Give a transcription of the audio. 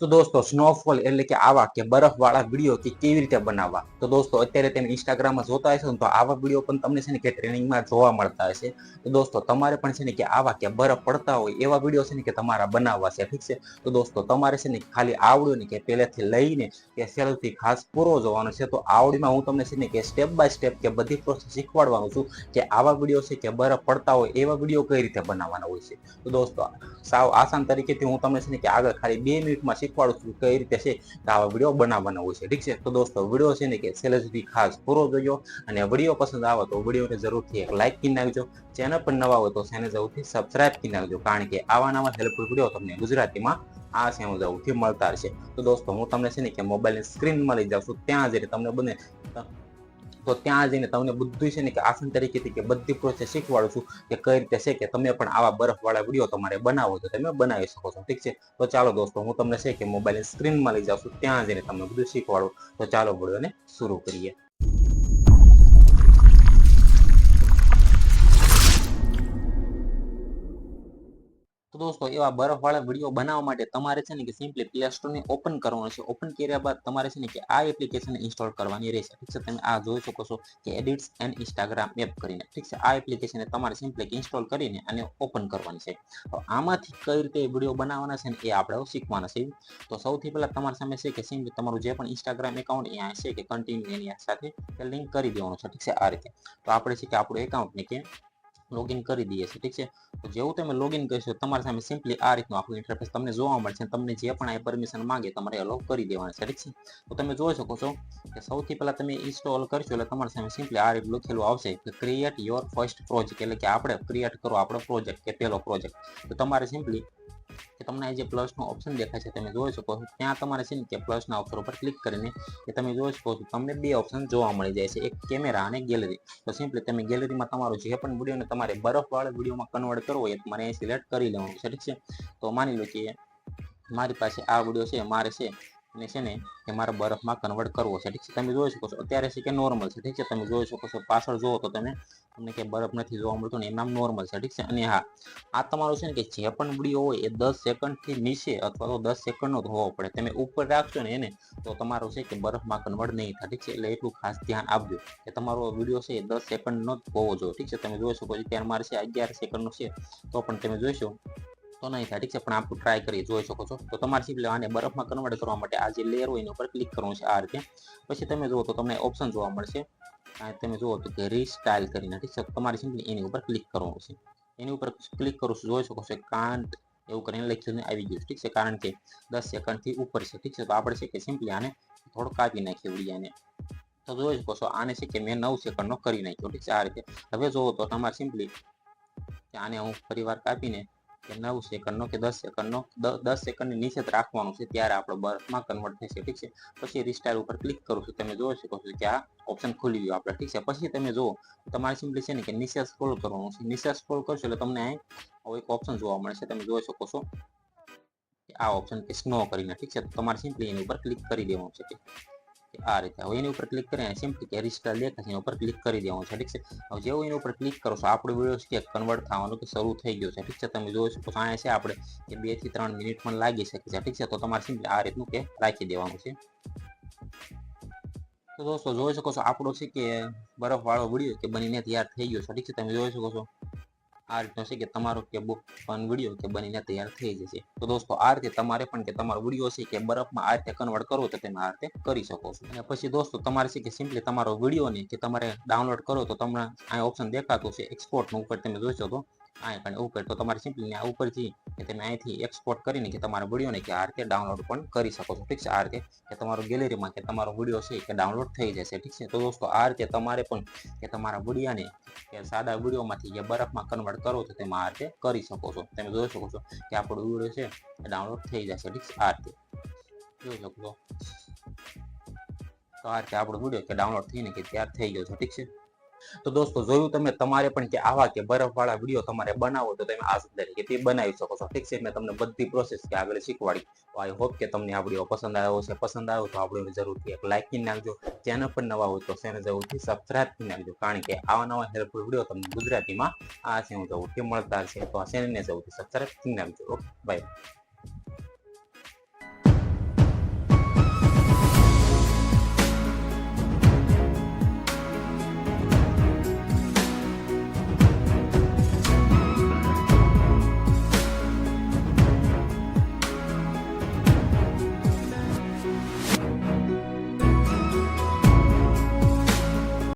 તો દોસ્તો સ્નોફોલ એટલે કે આવા કે બરફવાળા વીડિયો કે કેવી રીતે બનાવવા? તો દોસ્તો, અત્યારે તમે ઇન્સ્ટાગ્રામમાં જોતા હશો તો આવા વીડિયો પણ તમને છે ને કે ટ્રેનિંગમાં જોવા મળતા હશે. તો દોસ્તો, તમારે પણ છે ને કે આવા કે બરફ પડતા હોય, એવા વીડિયો છે ને કે તમારા બનાવવા છે, ઠીક છે? તો દોસ્તો, તમારે છે ને ખાલી આવડ્યો ને કે પહેલેથી લઈને કે સેલથી ખાસ પૂરો જોવાનો છે, તો આવડીમાં હું તમને છે ને કે સ્ટેપ બાય સ્ટેપ કે બધી પ્રોસેસ શીખવાડવાનું છું કે આવા વીડિયો છે કે બરફ પડતા હોય, એવા વીડિયો કઈ રીતે બનાવવાના હોય છે? તો દોસ્તો, સાવ આસાન તરીકેથી હું તમને છે ને કે આગળ ખાલી બે મિનિટમાં શીખવાડું છું કઈ રીતે છે કે આવા વીડિયો બનાવવાના હોય છે. ઠીક છે? તો દોસ્તો વીડિયો છે ને કે છેલ્લે સુધી ખાસ પૂરો જોયો અને વીડિયો પસંદ આવે તો વિડીયોને જરૂરથી એક લાઇક કરી નાખજો. ચેનલ પર નવા હોય તો ચેનલ જરૂરથી સબસ્ક્રાઇબ કરી નાખજો. કારણ કે આવા નવા હેલ્પફુલ વીડિયો તમને ગુજરાતીમાં આ ચેનલ જરૂરથી મળતા રહેશે. તો દોસ્તો, હું તમને છે ને કે મોબાઈલની સ્ક્રીનમાં લઈ જાઉં છું. ત્યાં જઈને તમને બને તો ત્યાં જઈને તમને બધું છે ને કે આસન તરીકેથી કે બધી પ્રોસેસ શીખવાડું છું કે કઈ રીતે છે કે તમે પણ આવા બરફવાળા વીડિયો તમારે બનાવો તો તમે બનાવી શકો છો. ઠીક છે? તો ચાલો દોસ્તો, હું તમને છે કે મોબાઈલની સ્ક્રીનમાં લઈ જાઉં છું, ત્યાં જઈને તમને બધું શીખવાડું. તો ચાલો વિડીયોને શરૂ કરીએ. તો દોસ્તો, એવા બરફવાળા વીડિયો બનાવવા માટે તમારે છે ને કે સિમ્પલી પ્લે સ્ટોરને ઓપન કરવાનું છે. ઓપન કર્યા બાદ તમારે છે ને કે આ એપ્લિકેશન ઇન્સ્ટોલ કરવાની રહેશે. ઠીક છે? તમે આ જોઈ શકો છો કે એડિટ્સ એન્ડ ઇન્સ્ટાગ્રામ એપ કરીને. ઠીક છે? આ એપ્લિકેશન તમારે સિમ્પલી ઇન્સ્ટોલ કરીને અને ઓપન કરવાની છે. તો આમાંથી કઈ રીતે વીડિયો બનાવવાના છે ને એ આપણે શીખવાના છે. તો સૌથી પહેલાં તમારી સામે છે કે સિમ્પલી તમારું જે પણ ઇન્સ્ટાગ્રામ એકાઉન્ટ અહીંયા છે કે કન્ટિન્યુ એની સાથે લિંક કરી દેવાનું છે. ઠીક છે? આ રીતે. તો આપણે છે કે આપણું એકાઉન્ટને કે લોગિન કરી દઈએ છીએ, ઠીક છે? તો જેવું તમે લોગિન કરશો, તમારી સામે સિમ્પલી આ રીતનું આખું ઇન્ટરફેસ તમને જોવા મળશે તમને જે પણ આ પરમિશન માંગે તમારે અલો કરી દેવાના છે, ઠીક છે? તો તમે જોઈ શકો છો કે સૌથી પહેલાં તમે ઇન્સ્ટોલ કરશો એટલે તમારી સામે સિમ્પલી આ રીતનું લખેલું આવશે કે ક્રિએટ યોર ફર્સ્ટ પ્રોજેક્ટ એટલે કે આપણે ક્રિએટ કરો આપણો પ્રોજેક્ટ કે પહેલો પ્રોજેક્ટ તો તમારે સિમ્પલી કે તમને જે પ્લસનો ઓપ્શન દેખાય છે તમે જોઈ શકો છો. ત્યાં તમારે છે ને કે પ્લસના ઓપ્શન ઉપર ક્લિક કરીને કે તમે જોઈ શકો છો. તમને બે ઓપ્શન જોવા મળી જાય છે. એક કેમેરા અને ગેલેરી તો સિમ્પલી તમે ગેલેરીમાં તમારો જે પણ વિડીયોને તમારે બરફવાળા વિડીયોમાં કન્વર્ટ કરવો હોય તમારે સિલેક્ટ કરી લેવાનું છે. ઠીક છે? તો માની લો કે મારી પાસે આ વીડિયો છે, મારે છે અને છે ને કે મારે બરફમાં કન્વર્ટ કરવો છે. ઠીક છે? તમે જોઈ શકો છો. અત્યારે છે કે નોર્મલ છે. ઠીક છે? તમે જોઈ શકો છો. પાછળ જુઓ તો તમે, તમને કે બરફ નથી જોવા મળતો ને એમનામ નોર્મલ છે. ઠીક છે? અને હા, આ તમારું છે ને કે જે પણ વીડિયો હોય એ દસ સેકન્ડથી નીચે અથવા તો દસ સેકન્ડનો જ હોવો પડે. તમે ઉપર રાખશો ને એને, તો તમારો છે કે બરફમાં કન્વર્ટ નહીં થાય. ઠીક છે? એટલે એટલું ખાસ ધ્યાન આપજો કે તમારો વીડિયો છે એ દસ સેકન્ડનો જ હોવો જોઈએ. ઠીક છે? તમે જોઈ શકો છો. ત્યારે મારે છે અગિયાર સેકન્ડનો છે. તો પણ તમે જોઈશો તો નહીં થાય, ઠીક છે. પણ આપણે ટ્રાય કરી જોઈ શકો છો. તો તમારે સિમ્પલી આને બરફમાં કન્વર્ટ કરવા માટે આ જે લેયર હોય એના ઉપર ક્લિક કરવું છે આ રીતે. પછી તમે જુઓ તો તમને ઓપ્શન જોવા મળશે. તમે જુઓ તો કે રીસ્ટાઇલ કરીને, ઠીક છે. તમારે સિમ્પલી એની ઉપર ક્લિક કરવું છે. એની ઉપર ક્લિક કરું છું, જોઈ શકો છો. કાંટ એવું કરીને લખ્યું આવી ગયું ઠીક છે. કારણ કે દસ સેકન્ડથી ઉપર છે, ઠીક છે. તો આપણે છે કે સિમ્પલી આને થોડો કાપી નાખીએ વિડીયાને તો જોઈ શકો છો, આને છે કે મેં નવ સેકન્ડનો કરી નાખ્યો, ઠીક છે. આ રીતે. હવે જુઓ તો તમારે સિમ્પલી આને હું ફરીવાર કાપીને કે નવ સેકન્ડનો કે દસ સેકન્ડનો દસ સેકન્ડની નીચે જ રાખવાનું છે ત્યારે આપણો બરફમાં કન્વર્ટ થશે, ઠીક છે? પછી રિસ્ટાઇલ ઉપર ક્લિક કરું છું, તમે જોઈ શકો છો કે આ ઓપ્શન ખુલી ગયું આપણે, ઠીક છે? પછી તમે જુઓ, તમારે સિમ્પલી છે ને કે નીચે સ્ક્રોલ કરવાનું છે. નીચે સ્ક્રોલ કરશો એટલે તમને અહીં એક ઓપ્શન જોવા મળશે તમે જોઈ શકો છો આ ઓપ્શન કે સ્નો કરીને, ઠીક છે? તમારે સિમ્પલી એની ઉપર ક્લિક કરી દેવાનું છે? આ રીતે. હવે એની ઉપર ક્લિક કરીને સિમ્પલી કે રિસ્ટાઇલ દેખાશે એની ઉપર ક્લિક કરી દેવાનું છે. ઠીક છે? હવે જેવું એની ઉપર ક્લિક કરો છો, આપણો વીડિયો છે કન્વર્ટ થવાનું કે શરૂ થઈ ગયો છે. ઠીક છે? તમે જોઈ શકો અહીંયા છે આપણે કે બેથી ત્રણ મિનિટ પણ લાગી શકે છે. ઠીક છે? તો તમારે સિમ્પલી આ રીતનું કે રાખી દેવાનું છે. તો દોસ્તો, જોઈ શકો છો, આપણો છે કે બરફવાળો વીડિયો કે બનીને તૈયાર થઈ ગયો છે. ઠીક છે? તમે જોઈ શકો છો. આ રીતનો છે કે તમારો કે બુક પણ વીડિયો કે બનીને તૈયાર થઈ જશે. તો દોસ્તો, આ રીતે તમારે પણ કે તમારો વીડિયો છે કે બરફમાં આ રીતે કન્વર્ટ કરો તો તમે આ રીતે કરી શકો છો. અને પછી દોસ્તો, તમારે છે કે સિમ્પલી તમારો વિડીયોને કે તમારે ડાઉનલોડ કરો તો તમને આ ઓપ્શન દેખાતું છે. એક્સપોર્ટનું ઉપર તમે જોઈશો તો અહીંયા પણ ઉપર. તો તમારે સિમ્પલી આ ઉપરથી કે તમે અહીંથી એક્સપોર્ટ કરીને કે તમારા વિડીયોને કે આ રીતે ડાઉનલોડ પણ કરી શકો છો. ઠીક છે? આ રીતે કે તમારો ગેલેરીમાં કે તમારો વીડિયો છે કે ડાઉનલોડ થઈ જશે. ઠીક છે? તો દોસ્તો, આ રીતે તમારે પણ કે તમારા વિડીયાને કે સાદા વિડીયોમાંથી જે બરફમાં કન્વર્ટ કરો તો તેમાં આ રીતે કરી શકો છો. તમે જોઈ શકો છો કે આપણો વીડિયો છે એ ડાઉનલોડ થઈ જશે. ઠીક છે? આ રીતે. જોઈ શકો છો? તો આ રીતે આપણો વીડિયો કે ડાઉનલોડ થઈને કે તૈયાર થઈ ગયો છે. ઠીક છે? તો દોસ્તો, જોયું તમે તમારે પણ કે આવા કે બરફવાળા વીડિયો તમારે બનાવો તો તમે આ તરીકે તે બનાવી શકો છો. ઠીક છે, મેં તમને બધી પ્રોસેસ કે આગળ શીખવાડી. તો આઈ હોપ કે તમને આ વીડિયો પસંદ આવ્યો છે પસંદ આવ્યો તો આ વીડિયો જરૂરથી એક લાઈક કરી નાખજો. ચેનલ પર નવા હોય તો ચેનલ જરૂરથી સબસ્ક્રાઇબ કરી નાખજો. કારણ કે આવા નવા હેલ્પફુલ વીડિયો તમને ગુજરાતીમાં આ ચેનલ જરૂરથી મળતા છે. તો આ ચેનલને જરૂરથી સબસ્ક્રાઇબ કરી નાખજો. Okay bye